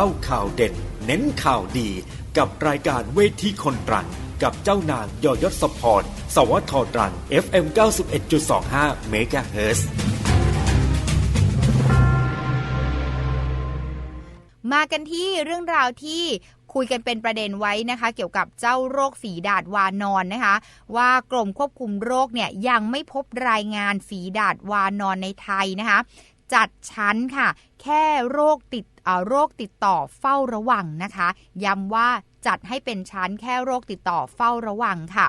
เล่าข่าวเด่น เน้นข่าวดี กับรายการเวทีคนรัง กับเจ้านางยอยศพร สวทตรัง FM 91.25 MHz มากันที่เรื่องราวที่คุยกันเป็นประเด็นไว้นะคะ เกี่ยวกับเจ้าโรคฝีดาดวานอนนะคะ ว่ากรมควบคุมโรคเนี่ยยังไม่พบรายงานฝีดาดวานอนในไทยนะคะ จัดชั้นค่ะ แค่โรคติดโรคติดต่อเฝ้าระวังนะคะ ย้ำว่าจัดให้เป็นชั้นแค่โรคติดต่อเฝ้าระวังค่ะ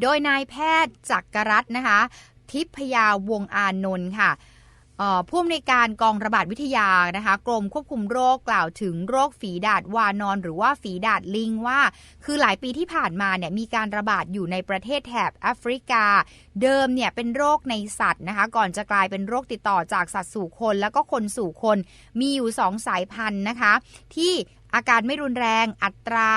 โดยนายแพทย์จักรรัตน์นะคะ ทิพยาวงอานนท์ค่ะ ผู้อำนวยการกองระบาดวิทยานะคะกรมควบคุมโรคกล่าวถึงโรคฝีดาดวานอน หรือว่าฝีดาดลิงว่า คือหลายปีที่ผ่านมาเนี่ยมีการระบาดอยู่ในประเทศแถบแอฟริกา เดิมเนี่ยเป็นโรคในสัตว์นะคะก่อนจะกลายเป็นโรคติดต่อจากสัตว์สู่คน แล้วก็คนสู่คนมีอยู่สองสายพันธุ์นะคะ ที่อาการไม่รุนแรงอัตรา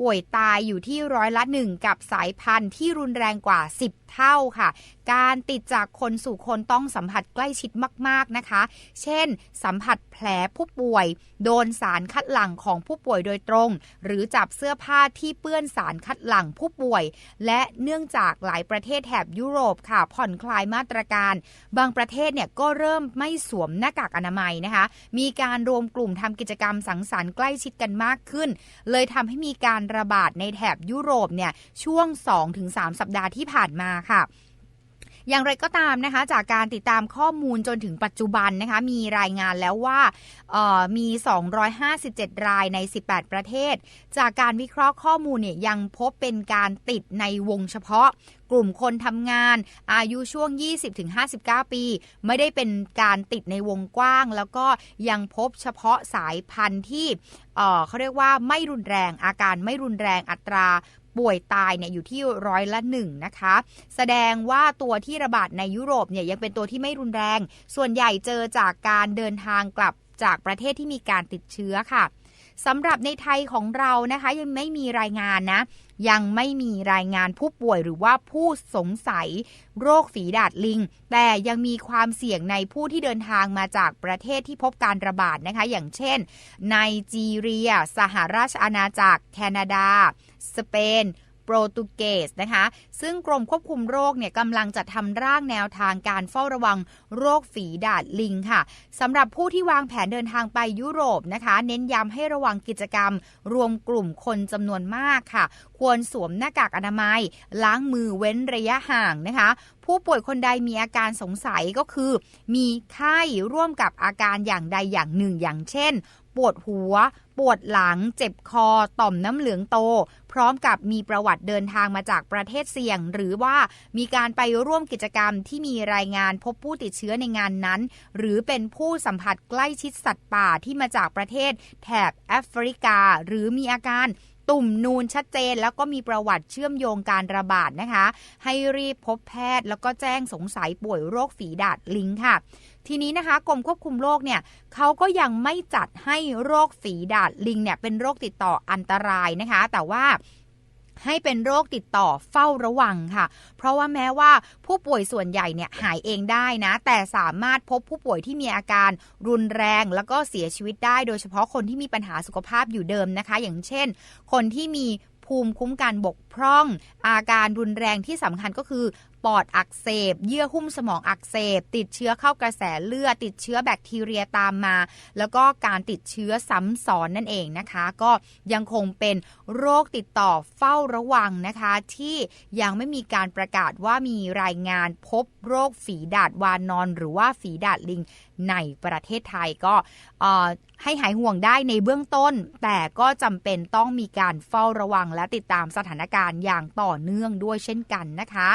ป่วยตายอยู่ที่ร้อยละหนึ่งกับสายพันธุ์ที่รุนแรงกว่า 10 เท่าค่ะการติดจากคนสู่คนต้องสัมผัสใกล้ชิดมาก ๆ นะคะ เช่น สัมผัสแผลผู้ป่วย โดนสารคัดหลั่งของผู้ป่วยโดยตรง หรือจับเสื้อผ้าที่เปื้อนสารคัดหลั่งผู้ป่วย และเนื่องจากหลายประเทศแถบยุโรปค่ะ ผ่อนคลายมาตรการ บางประเทศเนี่ยก็เริ่มไม่สวมหน้ากากอนามัยนะคะ มีการรวมกลุ่มทำกิจกรรมสังสรรค์ใกล้ชิดกันมากขึ้น เลยทำให้มีการระบาดในแถบยุโรปเนี่ยช่วง 2-3 สัปดาห์ที่ผ่านมาค่ะ อย่างไรก็ตามนะคะ จากการติดตามข้อมูลจนถึงปัจจุบันนะคะ มีรายงานแล้วว่ามี 257 รายใน 18 ประเทศ จากการวิเคราะห์ข้อมูลเนี่ยยังพบเป็นการติดในวงเฉพาะกลุ่มคนทำงานอายุช่วง 20-59 ปี ไม่ได้เป็นการติดในวงกว้าง แล้วก็ยังพบเฉพาะสายพันธุ์ที่เขาเรียกว่าไม่รุนแรงอาการไม่รุนแรงอัตรา ป่วยตายเนี่ยอยู่ที่ร้อยละหนึ่งนะคะ แสดงว่าตัวที่ระบาดในยุโรปเนี่ยยังเป็นตัวที่ไม่รุนแรง ส่วนใหญ่เจอจากการเดินทางกลับจากประเทศที่มีการติดเชื้อค่ะ สำหรับในไทยของเรานะคะยังไม่มีรายงานนะ ยังไม่มีรายงานผู้ป่วยหรือว่าผู้สงสัยโรคฝีดาดลิง แต่ยังมีความเสี่ยงในผู้ที่เดินทางมาจากประเทศที่พบการระบาดนะคะ อย่างเช่นไนจีเรีย สหราชอาณาจักร แคนาดา สเปน โปรตุเกสนะคะ ซึ่งกรมควบคุมโรคเนี่ยกำลังจะทำร่างแนวทางการเฝ้าระวังโรคฝีดาดลิงค่ะสำหรับผู้ที่วางแผนเดินทางไปยุโรปนะคะ เน้นย้ำให้ระวังกิจกรรม รวมกลุ่มคนจำนวนมากค่ะ ควรสวมหน้ากากอนามัย ล้างมือเว้นระยะห่างนะคะผู้ป่วยคนใดมีอาการสงสัยก็คือ มีไข้ร่วมกับอาการอย่างใดอย่างหนึ่งอย่างเช่น ปวดหัว ปวดหลัง เจ็บคอ ต่อมน้ำเหลืองโต พร้อมกับมีประวัติเดินทางมาจากประเทศเสี่ยง หรือว่ามีการไปร่วมกิจกรรมที่มีรายงานพบผู้ติดเชื้อในงานนั้น หรือเป็นผู้สัมผัสใกล้ชิดสัตว์ป่าที่มาจากประเทศแถบแอฟริกา หรือมีอาการ ตุ่มนูนชัดเจน แล้วก็มีประวัติเชื่อมโยงการระบาดนะคะ ให้รีบพบแพทย์แล้วก็แจ้งสงสัยป่วยโรคฝีดาดลิงค่ะทีนี้นะคะกรมควบคุมโรคเนี่ยเขาก็ยังไม่จัดให้โรคฝีดาดลิงเนี่ยเป็นโรคติดต่ออันตรายนะคะ แต่ว่า ให้เป็นโรคติดต่อเฝ้าระวังค่ะ เพราะว่าแม้ว่าผู้ป่วยส่วนใหญ่เนี่ยหายเองได้นะ แต่สามารถพบผู้ป่วยที่มีอาการรุนแรง แล้วก็เสียชีวิตได้ โดยเฉพาะคนที่มีปัญหาสุขภาพอยู่เดิมนะคะ อย่างเช่น คนที่มีภูมิคุ้มกันบกพร่อง อาการรุนแรงที่สำคัญก็คือ ปอดอักเสบ เยื่อหุ้มสมองอักเสบ ติดเชื้อเข้ากระแสเลือด ติดเชื้อแบคทีเรียตามมา แล้วก็การติดเชื้อซ้ำซ้อนนั่นเองนะคะ ก็ยังคงเป็นโรคติดต่อเฝ้าระวังนะคะ ที่ยังไม่มีการประกาศว่ามีรายงานพบโรคฝีดาดวานอน หรือว่าฝีดาดลิงในประเทศไทยก็ให้หายห่วงได้ในเบื้องต้น แต่ก็จำเป็นต้องมีการเฝ้าระวังและติดตามสถานการณ์อย่างต่อเนื่องด้วยเช่นกันนะคะ